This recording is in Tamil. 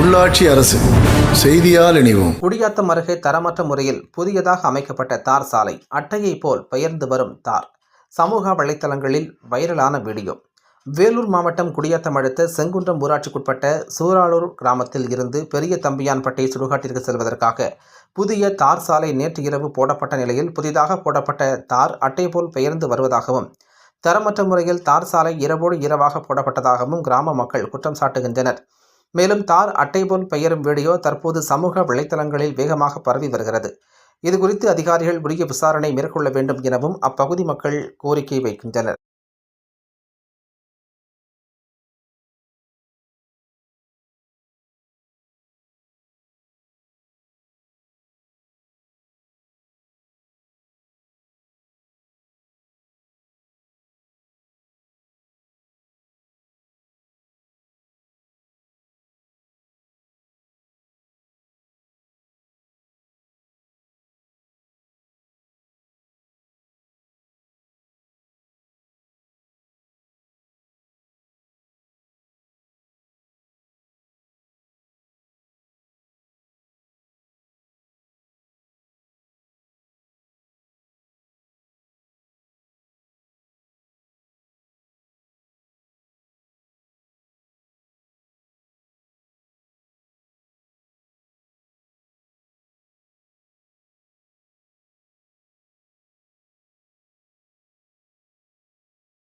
உள்ளாட்சி அரசு செய்தியால் இணைவோம். குடியாத்தம் அருகே தரமற்ற முறையில் புதியதாக அமைக்கப்பட்ட தார் சாலை அட்டையை போல் பெயர்ந்து வரும் தார். சமூக வலைத்தளங்களில் வைரலான வீடியோ. வேலூர் மாவட்டம் குடியாத்தம் அடுத்த செங்குன்றம் ஊராட்சிக்குட்பட்ட சூராளூர் கிராமத்தில் இருந்து பெரிய தம்பியான்பட்டை சுடுகாட்டிற்கு செல்வதற்காக புதிய தார் சாலை நேற்று இரவு போடப்பட்ட நிலையில் புதிதாக போடப்பட்ட தார் அட்டை போல் பெயர்ந்து வருவதாகவும் தரமற்ற முறையில் தார் சாலை இரவோடு இரவாக போடப்பட்டதாகவும் கிராம மக்கள் குற்றம் சாட்டுகின்றனர். மேலும் தார் அட்டை போல் பெயரும் வீடியோ தற்போது சமூக வலைத்தளங்களில் வேகமாக பரவி வருகிறது. இதுகுறித்து அதிகாரிகள் உரிய விசாரணை மேற்கொள்ள வேண்டும் எனவும் அப்பகுதி மக்கள் கோரிக்கை வைக்கின்றனர்.